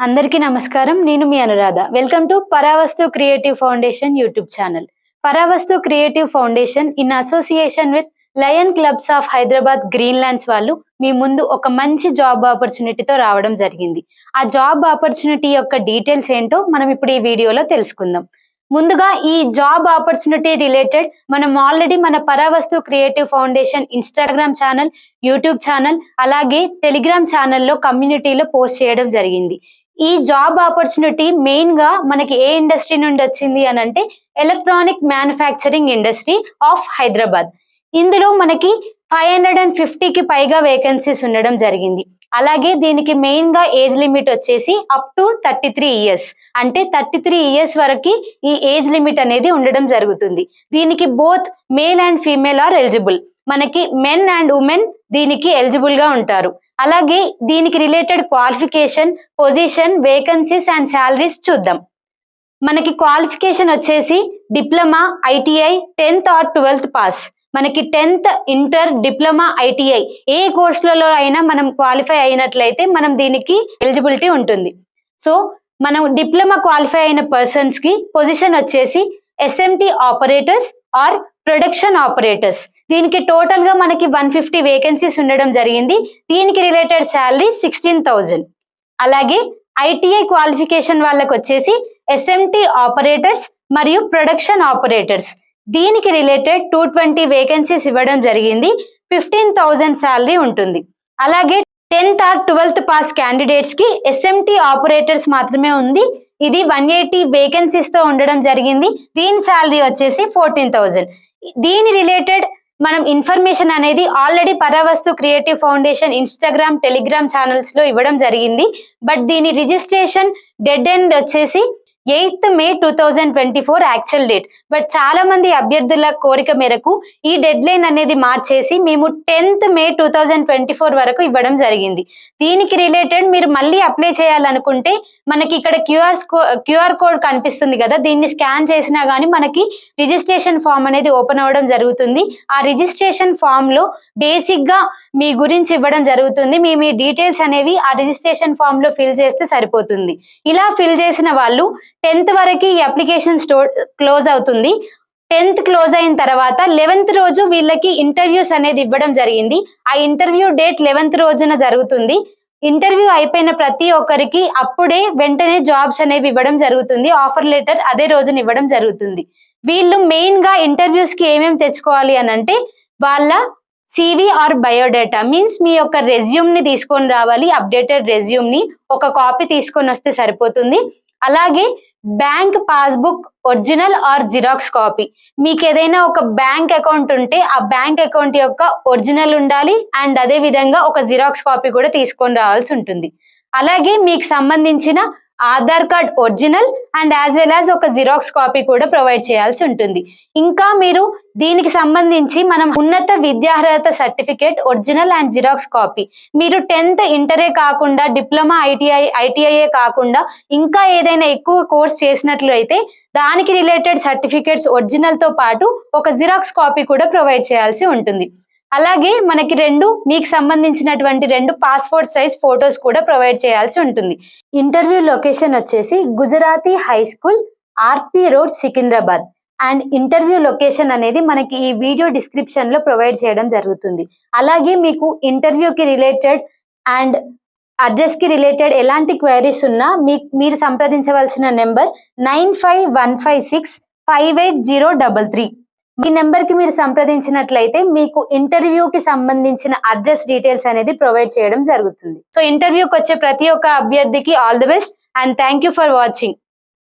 అందరికీ నమస్కారం. నేను మీ Anuradha. Welcome to Paravastu creative foundation YouTube channel Paravastu creative foundation in association with lion clubs of Hyderabad green lands వాళ్ళు మీ ముందు ఒక మంచి జాబ్ ఆపర్చునిటీతో రావడం జరిగింది. ఆ జాబ్ ఆపర్చునిటీ యొక్క డీటెయిల్స్ ఏంటో మనం ఇప్పుడు ఈ వీడియోలో తెలుసుకుందాం. ముందుగా ఈ జాబ్ ఆపర్చునిటీ రిలేటెడ్ మనం ఆల్రెడీ మన Paravastu creative foundation Instagram channel YouTube channel అలాగే టెలిగ్రామ్ ఛానల్లో కమ్యూనిటీలో పోస్ట్ చేయడం జరిగింది. ఈ జాబ్ ఆపర్చునిటీ మెయిన్గా మనకి ఏ ఇండస్ట్రీ నుండి వచ్చింది అని అంటే electronic manufacturing industry of Hyderabad ఇందులో మనకి ఫైవ్ హండ్రెడ్ అండ్ ఫిఫ్టీకి పైగా వేకెన్సీస్ ఉండడం జరిగింది. అలాగే దీనికి మెయిన్గా ఏజ్ లిమిట్ వచ్చేసి up to thirty three years అంటే థర్టీ త్రీ ఇయర్స్ వరకు ఈ ఏజ్ లిమిట్ అనేది ఉండడం జరుగుతుంది. దీనికి both male and female are eligible మనకి మెన్ అండ్ ఉమెన్ దీనికి ఎలిజిబుల్గా ఉంటారు. అలాగే దీనికి related qualification position vacancies and salaries చూద్దాం. మనకి క్వాలిఫికేషన్ వచ్చేసి diploma ITI tenth or twelfth pass మనకి టెన్త్ ఇంటర్ డిప్లొమా ఐటీఐ ఏ కోర్సులలో అయినా మనం క్వాలిఫై అయినట్లయితే మనం దీనికి ఎలిజిబిలిటీ ఉంటుంది. సో మనం డిప్లొమా క్వాలిఫై అయిన పర్సన్స్కి పొజిషన్ వచ్చేసి SMT operators or production operators. దీనికి టోటల్గా మనకి వన్ ఫిఫ్టీ వేకెన్సీస్ ఉండడం జరిగింది. దీనికి రిలేటెడ్ శాలరీ సిక్స్టీన్ థౌజండ్ అలాగే ఐటీఐ క్వాలిఫికేషన్ వాళ్ళకి వచ్చేసి ఎస్ఎంటి ఆపరేటర్స్ మరియు ప్రొడక్షన్ ఆపరేటర్స్ దీనికి రిలేటెడ్ టూ ట్వంటీ వేకెన్సీస్ ఇవ్వడం జరిగింది. ఫిఫ్టీన్ థౌజండ్ శాలరీ ఉంటుంది. అలాగే టెన్త్ ఆర్ ట్వెల్త్ పాస్ క్యాండిడేట్స్కి ఎస్ఎంటి ఆపరేటర్స్ మాత్రమే ఉంది. ఇది వన్ ఎయిటీ వేకెన్సీస్తో ఉండడం జరిగింది. దీని శాలరీ వచ్చేసి ఫోర్టీన్ థౌజండ్ దీని రిలేటెడ్ మనం ఇన్ఫర్మేషన్ అనేది already Paravastu creative foundation Instagram Telegram ఛానల్స్లో ఇవ్వడం జరిగింది. బట్ దీని రిజిస్ట్రేషన్ డెడ్ ఎండ్ వచ్చేసి eighth May two thousand twenty four actual date but చాలా మంది అభ్యర్థుల కోరిక మేరకు ఈ డెడ్ లైన్ అనేది మార్చేసి మేము tenth May two thousand twenty four వరకు ఇవ్వడం జరిగింది. దీనికి రిలేటెడ్ మీరు మళ్ళీ అప్లై చేయాలనుకుంటే మనకి ఇక్కడ క్యూఆర్ క్యూఆర్ కోడ్ కనిపిస్తుంది కదా దీన్ని స్కాన్ చేసినా గానీ మనకి రిజిస్ట్రేషన్ ఫామ్ అనేది ఓపెన్ అవ్వడం జరుగుతుంది. ఆ రిజిస్ట్రేషన్ ఫామ్లో బేసిక్గా మీ గురించి ఇవ్వడం జరుగుతుంది. మీ మీ డీటెయిల్స్ అనేవి ఆ రిజిస్ట్రేషన్ ఫామ్లో ఫిల్ చేస్తే సరిపోతుంది. ఇలా ఫిల్ చేసిన వాళ్ళు టెన్త్ వరకు ఈ అప్లికేషన్ స్టోర్ క్లోజ్ అవుతుంది. టెన్త్ క్లోజ్ అయిన తర్వాత లెవెన్త్ రోజు వీళ్ళకి ఇంటర్వ్యూస్ అనేది ఇవ్వడం జరిగింది. ఆ ఇంటర్వ్యూ డేట్ లెవెన్త్ రోజున జరుగుతుంది. ఇంటర్వ్యూ అయిపోయిన ప్రతి ఒక్కరికి అప్పుడే వెంటనే జాబ్స్ అనేవి ఇవ్వడం జరుగుతుంది. ఆఫర్ లెటర్ అదే రోజున ఇవ్వడం జరుగుతుంది. వీళ్ళు మెయిన్గా ఇంటర్వ్యూస్కి ఏమేమి తెచ్చుకోవాలి అని అంటే వాళ్ళ సివి ఆర్ బయోడేటా మీన్స్ మీ యొక్క రెజ్యూమ్ని తీసుకొని రావాలి. అప్డేటెడ్ రెజ్యూమ్ని ఒక కాపీ తీసుకొని వస్తే సరిపోతుంది. అలాగే bank passbook original or xerox copy? మీకు ఏదైనా ఒక బ్యాంక్ అకౌంట్ ఉంటే ఆ బ్యాంక్ అకౌంట్ యొక్క ఒరిజినల్ ఉండాలి అండ్ అదే విధంగా ఒక జిరాక్స్ కాపీ కూడా తీసుకొని రావాల్సి ఉంటుంది. అలాగే మీకు సంబంధించిన Aadhaar card original and as well as ఒక జిరాక్స్ కాపీ కూడా ప్రొవైడ్ చేయాల్సి ఉంటుంది. ఇంకా మీరు దీనికి సంబంధించి మనం ఉన్నత విద్యార్హత certificate original and xerox copy. మీరు టెన్త్ ఇంటరే కాకుండా డిప్లొమా ఐటీఐ ఐటీఐఏ కాకుండా ఇంకా ఏదైనా ఎక్కువ కోర్స్ చేసినట్లు అయితే దానికి రిలేటెడ్ సర్టిఫికేట్స్ ఒరిజినల్తో పాటు ఒక జిరాక్స్ కాపీ కూడా ప్రొవైడ్ చేయాల్సి ఉంటుంది. అలాగే మనకి రెండు మీకు సంబంధించినటువంటి రెండు పాస్పోర్ట్ సైజ్ ఫొటోస్ కూడా ప్రొవైడ్ చేయాల్సి ఉంటుంది. ఇంటర్వ్యూ లొకేషన్ వచ్చేసి Gujarati high school RP road Secunderabad and interview location అనేది మనకి ఈ వీడియో డిస్క్రిప్షన్లో ప్రొవైడ్ చేయడం జరుగుతుంది. అలాగే మీకు ఇంటర్వ్యూకి రిలేటెడ్ అండ్ అడ్రస్కి రిలేటెడ్ ఎలాంటి క్వైరీస్ ఉన్నా మీ మీరు సంప్రదించవలసిన number nine five one five six five eight zero double three ఈ నెంబర్కి మీరు సంప్రదించినట్లయితే మీకు ఇంటర్వ్యూకి సంబంధించిన అడ్రస్ డీటెయిల్స్ అనేది ప్రొవైడ్ చేయడం జరుగుతుంది. సో ఇంటర్వ్యూకి వచ్చే ప్రతి ఒక్క అభ్యర్థికి all the best and thank you for watching